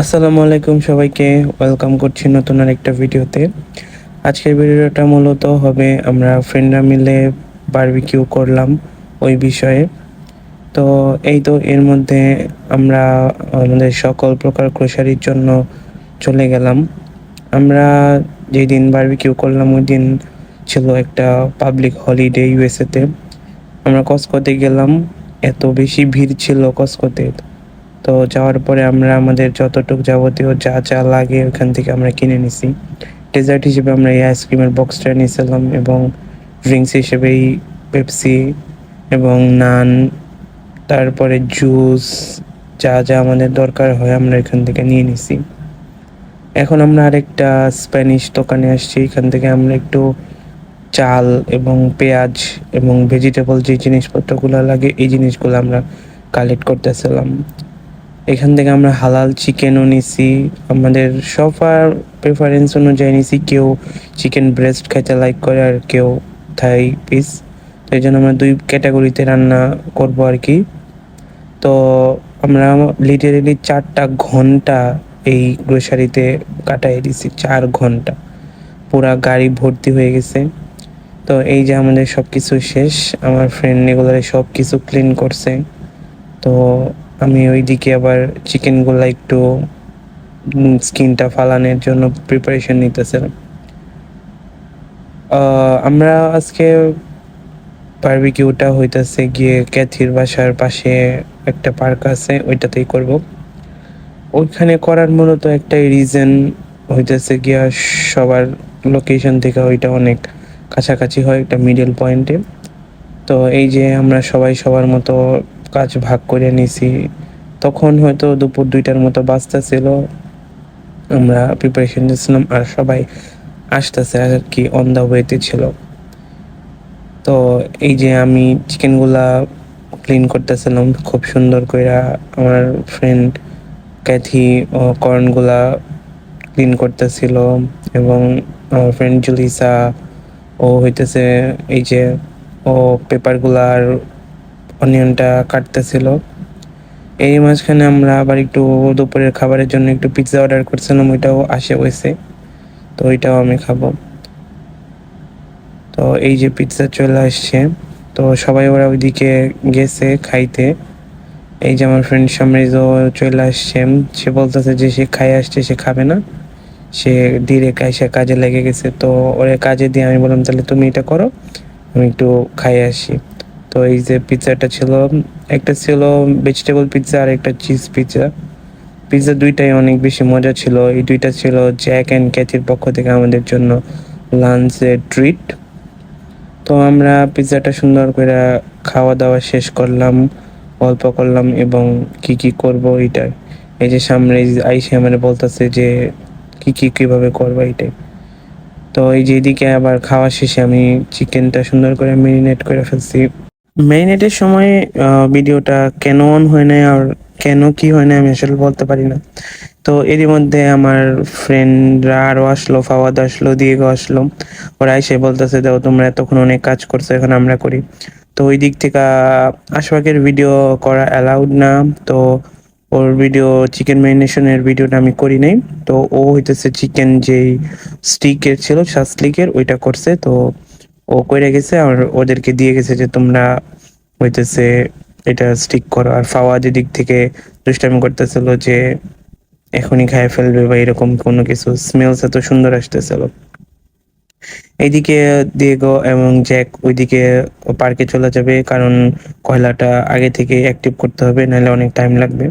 আসসালামু আলাইকুম সবাইকে। ওয়েলকাম করছি নতুন আরেকটা ভিডিওতে। আজকের ভিডিওটা মূলত হবে আমরা ফ্রেন্ডরা মিলে বারবিকিউ করলাম ওই বিষয়ে। তো এই তো এর মধ্যে আমরা আমাদের সকল প্রকার গ্রোসারির জন্য চলে গেলাম। আমরা যেই দিন বারবিকিউ করলাম ওই দিন ছিল একটা পাবলিক হলিডে ইউএসএতে আমরা কসকোতে গেলাম। এত বেশি ভিড় ছিল কসকোতে তো যাওয়ার পরে আমরা আমাদের যতটুকু যাবতীয় যা যা লাগে ওখান থেকে আমরা কিনে নিছি। ডেজার্ট হিসেবে আমরা এই আইসক্রিমের বক্সটা নিয়েছিলাম এবং ড্রিঙ্কস হিসেবে এই পেপসি এবং নান তারপরে জুস যা যা আমাদের দরকার হয় আমরা এখান থেকে নিয়ে নিছি। এখন আমরা আরেকটা স্প্যানিশ দোকানে আসছি, এখান থেকে আমরা একটু চাল এবং পেঁয়াজ এবং ভেজিটেবল যে জিনিসপত্রগুলো লাগে, এই জিনিসগুলো আমরা কালেক্ট করতেছিলাম। এখান থেকে আমরা হালাল চিকেনও নিছি, আমাদের সবার প্রেফারেন্স অনুযায়ী নিছি, কেউ চিকেন ব্রেস্ট খাইতে লাইক করে আর কেউ থাই পিস তো এই জন্য আমরা দুই ক্যাটাগরিতে রান্না করব আর কি। তো আমরা লিটারেলি চারটা ঘণ্টা এই গ্রোসারিতে কাটাই দিছি, চার ঘণ্টা। পুরা গাড়ি ভর্তি হয়ে গেছে। তো এই যে আমাদের সব কিছু শেষ, আমার ফ্রেন্ড এগুলো সব কিছু ক্লিন করছে। তো আমি ওইদিকে আবার চিকেনগুলো একটু স্কিনটা ফালানোর জন্য প্রিপারেশন নিতেছিলাম। আমরা আজকে বারবিকিউটা হইতেছে গিয়ে ক্যাথির বাসার পাশে একটা পার্ক আছে, ওইটাতেই করব। ওইখানে করার মূলত একটাই রিজন হইতেছে গিয়া সবার লোকেশন থেকে ওইটা অনেক কাছাকাছি হয়, একটা মিডল পয়েন্টে তো এই যে আমরা সবাই সবার মতো কাজ ভাগ করে নিছি। তখন হয়তো দুপুর দুইটার মতো বাজতেছিল আমরা প্রিপারেশন নিয়েছিলাম আর সবাই আসতেছে আর কি অন দ্য ওয়েতে ছিল। তো এই যে আমি চিকেনগুলা ক্লিন করতেছিলাম খুব সুন্দর করে আমার ফ্রেন্ড ক্যাথি ও কর্নগুলা ক্লিন করতেছিল এবং আমার ফ্রেন্ড জুলিসা ও হইতেছে এই যে ও পেপারগুলা আর অনিয়নটা কাটতেছিল। এই মাঝখানে আমরা আবার একটু দুপুরের খাবারের জন্য একটু পিৎজা অর্ডার করছিলাম, ওইটাও আসে হয়েছে। তো ওইটাও আমি খাব। তো এই যে পিৎজা চলে আসছে, তো সবাই ওরা ওইদিকে গেছে খাইতে। এই যে আমার ফ্রেন্ড সামরিজও চলে আসছে, সে বলতেছে যে সে খাই আসছে, সে খাবে না। সে ডিরেক্ট সে কাজে লেগে গেছে, তো ওরে কাজে দিয়ে আমি বললাম, তাহলে তুমি এটা করো, আমি একটু খাই আসি। তো এই যে পিৎজাটা ছিল, একটা ছিল ভেজিটেবল পিৎজা আর একটা চিজ পিৎজা পিৎজা দুইটাই অনেক বেশি মজা ছিল। এই দুইটা ছিল জ্যাক অ্যান্ড ক্যাথির পক্ষ থেকে আমাদের জন্য লাঞ্চের ট্রিট তো আমরা পিৎজাটা সুন্দর করে খাওয়া দাওয়া শেষ করলাম গল্প করলাম এবং কি কি করব এইটার এই যে সামনে আইসে আমার বলতেছে যে কি কি কীভাবে করব এইটাই তো এই যে এদিকে আবার খাওয়া শেষে আমি চিকেনটা সুন্দর করে মেরিনেট করে ফেলছি। মেরিনেটের সময় ভিডিওটা কেন অন হয় না আর কেন কি হয় না আমি আসলে বলতে পারি না। তো এরই মধ্যে আমার ফ্রেন্ডরা আরও আসলো, ফাওয়াদ আসলো দিয়েগো আসলো। ওরা এসে বলতেছে দেখো তোমরা এতক্ষণ অনেক কাজ করছ, এখন আমরা করি। তো ওই দিক থেকে আশফাকের ভিডিও করা অ্যালাউড না। তো ওর ভিডিও চিকেন ম্যারিনেশনের ভিডিওটা আমি করি নাই। তো ও হইতেছে চিকেন যেই স্টিকের ছিল শাসলিকের ওইটা করছে। তো ও কইরা গেছে আর ওদেরকে দিয়ে গেছে যে তোমরা হইতেছে এটা স্টিক করো। আর ফাওয়াদ দিক থেকে দুষ্টামি করতেছিল যে এখনই খায় ফেলবে বা এরকম কোনো কিছু। স্মেলস এত সুন্দর আসতেছিল। এইদিকে দিয়েগো এবং জ্যাক ওইদিকে পার্কে চলে যাবে কারণ কয়লাটা আগে থেকে অ্যাক্টিভ করতে হবে, নাহলে অনেক টাইম লাগবে।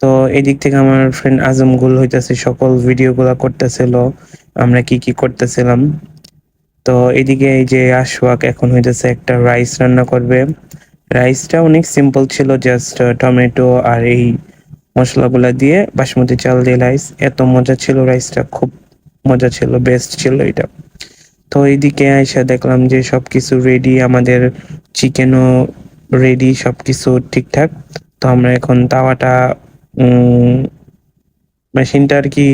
তো এদিক থেকে আমার ফ্রেন্ড আজমগুল হইতেছে, সকল ভিডিওগুলো করতেছিল। আমরা কি কি করতেছিলাম? তো এদিকে এই যে আশওয়াক এখন হইতেছে একটা রাইস রান্না করবে। রাইসটা অনেক সিম্পল ছিল জাস্ট টমেটো আর এই মশলাগুলা দিয়ে বাসমতি চাল দিয়ে রাইস। এত মজা ছিল রাইসটা, খুব মজা ছিল বেস্ট ছিল এটা। তো এইদিকে এসে দেখলাম যে সবকিছু রেডি আমাদের চিকেনও রেডি সবকিছু ঠিকঠাক। তো আমরা এখন তাওয়াটা মেশিনটা আর কি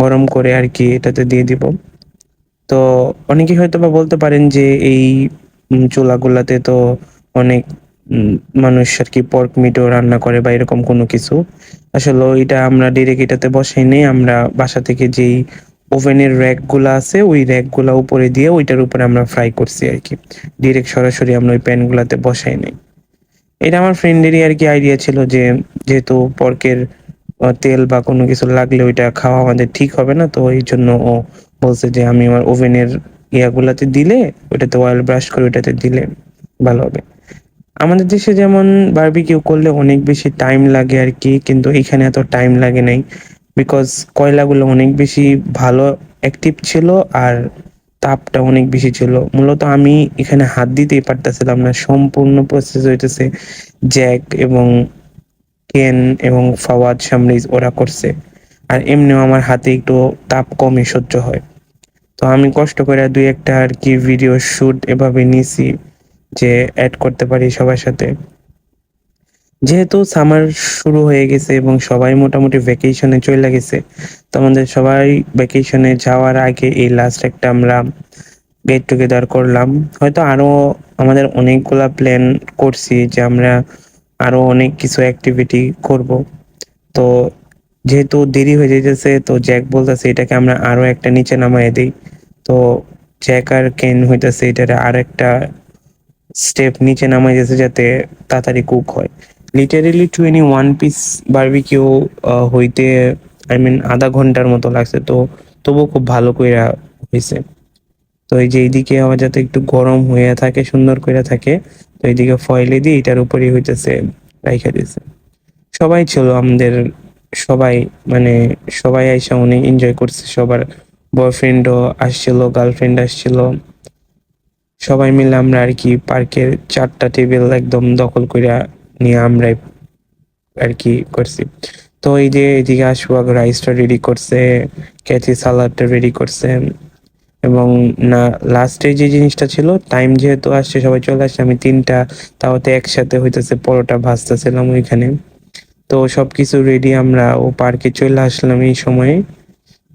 গরম করে আর কি এটাতে দিয়ে দিব। তো অনেকে হয়তো বা বলতে পারেন যে এই চুলাগুলাতে তো অনেক মানুষ আর কি পর্ক মিটও রান্না করে বা এরকম কোনো কিছু। আসলে এটা আমরা ডিরেক্ট এটাতে বসাই নেই আমরা বাসা থেকে যেই ওভেনের র্যাকগুলা আছে, ওই র্যাকগুলা উপরে দিয়ে ওইটার উপরে আমরা ফ্রাই করছি আর কি। ডিরেক্ট সরাসরি আমরা ওই প্যান গুলাতে বসাই নেই এটা আমার ফ্রেন্ডেরই আর কি আইডিয়া ছিল যে, যেহেতু পর্কের তেল বা কোনো কিছু লাগলে ওইটা খাওয়া আমাদের ঠিক হবে না, তো এই জন্য ও বলছে যে আমি আমার ওভেনের ইয়াগুলাতে দিলে ওইটাতে অয়েল ব্রাশ করে ওটাতে দিলে ভালো হবে। আমাদের দেশে যেমন বারবিকিউ করলে অনেক বেশি টাইম লাগে আর কি, কিন্তু এখানে এত টাইম লাগে নাই বিকজ কয়লাগুলো অনেক বেশি ভালো অ্যাক্টিভ ছিল আর তাপটা অনেক বেশি ছিল। মূলত আমি এখানে হাত দিতেই পারতেছিলাম না, সম্পূর্ণ প্রসেস হইতেছে জ্যাক এবং কেন এবং ফাওয়াদ সামরিজ ওরা করছে। আর এমনিও আমার হাতে একটু তাপ কমই সহ্য হয়। তো আমি কষ্ট করে দুই একটা আর কি ভিডিও শুট এভাবে নিছি যে অ্যাড করতে পারি সবার সাথে। যেহেতু সামার শুরু হয়ে গেছে এবং সবাই মোটামুটি ভ্যাকেশনে চলে গেছে, তো আমাদের সবাই ভ্যাকেশনে যাওয়ার আগে এই লাস্ট একটা আমরা গেট টুগেদার করলাম। হয়তো আরও আমাদের অনেকগুলা প্ল্যান করছি যে আমরা আরও অনেক কিছু অ্যাক্টিভিটি করব। তো যেহেতু দেরি হয়ে যেতেছে তো জ্যাক বলতেছে এটাকে আমরা আরও একটা নিচে নামায় দিই। তো জ্যাক আর কেন হইতেছে এটার আর একটা স্টেপ নিচে নামাই যাতে তাড়াতাড়ি কুক হয়। Literally twenty one piece barbecue হইতে আই মিন আধা ঘণ্টার মতো লাগছে। তো তবুও খুব ভালো করে হয়েছে তো এই যে এইদিকে আবার যাতে একটু গরম হয়ে থাকে, সুন্দর করে থাকে, তো এইদিকে ফয়েলে দিয়ে এটার উপরেই হইতেছে, রাইখা দিয়েছে। সবাই ছিল আমাদের, সবাই মানে সবাই আইসা অনেক এনজয় করছে সবার বয়ফ্রেন্ডও আসছিল, গার্লফ্রেন্ড আসছিল। সবাই মিলে আমরা আর কি পার্কের চারটা টেবিল একদম দখল করে নিয়ে আমরাই আর কি করছি। তো এই যে এদিকে আশুয়াগ রাইসটা রেডি করছে, ক্যাচি সালাডটা রেডি করছে এবং না লাস্টে যে জিনিসটা ছিল টাইম যেহেতু আসছে, সবাই চলে আসছে, আমি তিনটা, তাওতে একসাথে হইতেছে, পরোটা ভাজতেছিলাম ওইখানে। তো সবকিছু রেডি আমরা ও পার্কে চলে আসলাম এই সময়ে।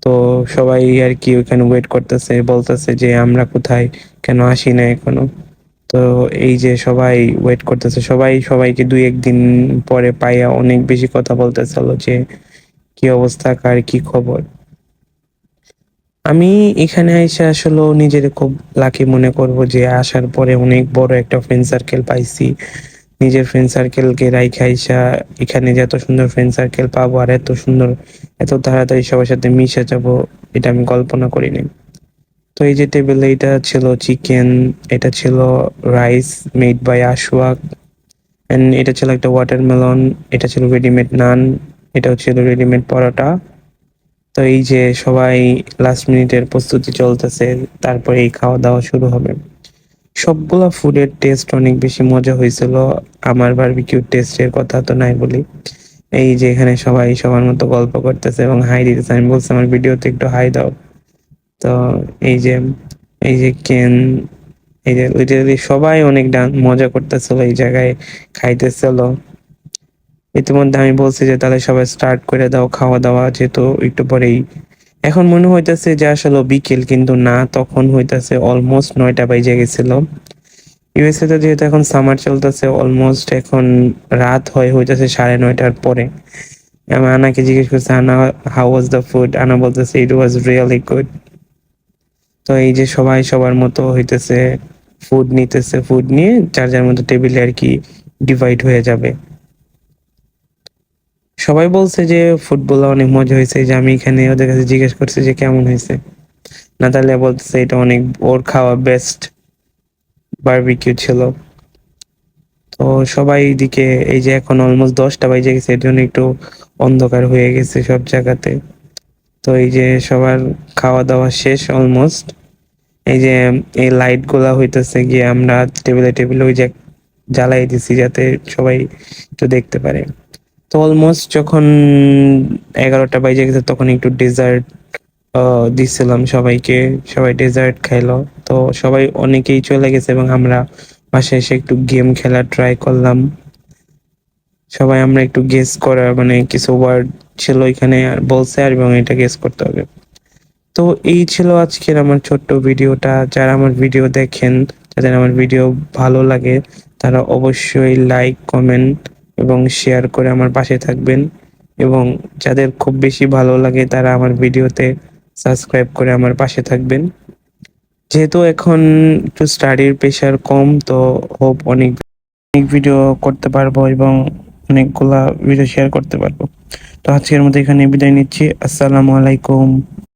তো সবাই আর কি ওইখানে ওয়েট করতেছে, বলতেছে যে আমরা কোথায় কেন আসি না এখনও। তো এই যে সবাই ওয়েট করতেছে, সবাই সবাইকে দুই একদিন পরে পাইয়া অনেক বেশি কথা বলতেছিল যে কি অবস্থা, কার কি খবর। আমি এখানে এসে আসলে নিজের খুব লাকি মনে করব যে আসার পরে অনেক বড় একটা ফ্রেন্ড সার্কেল পাইছি। নিজের ফ্রেন্ড সার্কেলকে রাইখা আইসা, এখানে যে এত সুন্দর ফ্রেন্ড সার্কেল পাবো আর এত সুন্দর, এত তাড়াতাড়ি সবার সাথে মিশে যাব, এটা আমি কল্পনা করিনি। তো এই যে টেবিলে এটা ছিল চিকেন এটা ছিল rice made by Ashwaq and এটা ছিল একটা ওয়াটারমেলন এটা ছিল রেডিমেড নান এটাও ছিল রেডিমেড পরোটা। তো এই যে সবাই লাস্ট মিনিটের প্রস্তুতি চলতেছে, তারপরে এই খাওয়া দাওয়া শুরু হবে। সবগুলা ফুডের টেস্ট অনেক বেশি মজা হয়েছিল। আমার বারবিকিউ টেস্টের কথা তো নাই বলি। এই যে এখানে সবাই সবার মতো গল্প করতেছে এবং হাই দিতেছে। আমি বলছি, আমার ভিডিওতে একটু হাই দাও। তো এই যে এই যে কেন, এই যে লিটারালি সবাই অনেক ডান, মজা করতেছিল, এই জায়গায় খাইতেছিল। ইতিমধ্যে আমি বলছি যে, তাহলে সবাই স্টার্ট করে দাও, খাওয়া দাওয়া। যেহেতু একটু পরেই এখন মনে হইতেছে যে আসলে বিকেল, কিন্তু না, তখন হইতেছে অলমোস্ট নয়টা বাজে গেছিল। ইউএসএ তে যেহেতু এখন সামার চলতেছে অলমোস্ট এখন রাত হয়ে, হইতেছে সাড়ে নয়টার পরে। আমি আনাকে জিজ্ঞেস করছি, আনা হাউ ওয়াজ দ্য ফুড আনা বলতেছে ইট ওয়াজ রিয়েলি গুড তো এই যে সবাই সবার মতো হইতেছে ফুড নিতেছে ফুড নিয়ে, যার যার মতো টেবিলে আর কি ডিভাইড হয়ে যাবে। সবাই বলছে যে ফুটবল অনেক মজা হয়েছে, যে আমি এখানে ওদের কাছে জিজ্ঞেস করছি যে কেমন হয়েছে। নাতালিয়া বলতেছে এটা অনেক, ওর খাওয়া বেস্ট বারবিকিউ ছিল। তো সবাই দিকে এই যে এখন অলমোস্ট দশটা বাজে গেছে, এর জন্য একটু অন্ধকার হয়ে গেছে সব জায়গাতে। তো এই যে সবার খাওয়া দাওয়া শেষ অলমোস্ট এই যে এই লাইটগুলা হইতেছে গিয়ে আমরা টেবিলে টেবিলে ওই যে জ্বালাই দিছি যাতে সবাই একটু দেখতে পারে। তো অলমোস্ট যখন এগারোটা বাজে গেছে তখন একটু ডেজার্ট দিছিলাম সবাইকে। সবাই ডেজার্ট খাইলো। তো সবাই অনেকেই চলে গেছে এবং আমরা বাসায় এসে একটু গেম খেলা ট্রাই করলাম। সবাই আমরা একটু গেস করা মানে কিছু ওয়ার্ড ছিল এখানে আর বলছে আর এবং এটা গেস করতে হবে। তো এই ছিল আজকের আমার ছোট্ট ভিডিওটা। যারা আমার ভিডিও দেখেন, যাদের আমার ভিডিও ভালো লাগে, তারা অবশ্যই লাইক কমেন্ট এবং শেয়ার করে আমার পাশে থাকবেন। এবং যাদের খুব বেশি ভালো লাগে, তারা আমার ভিডিওতে সাবস্ক্রাইব করে আমার পাশে থাকবেন। যেহেতু এখন একটু স্টাডির প্রেশার কম, তো হোপ অনেক অনেক ভিডিও করতে পারব এবং অনেকগুলা ভিডিও শেয়ার করতে পারব। তো আজকের মতো এখানে বিদায় নিচ্ছি। আসসালামু আলাইকুম।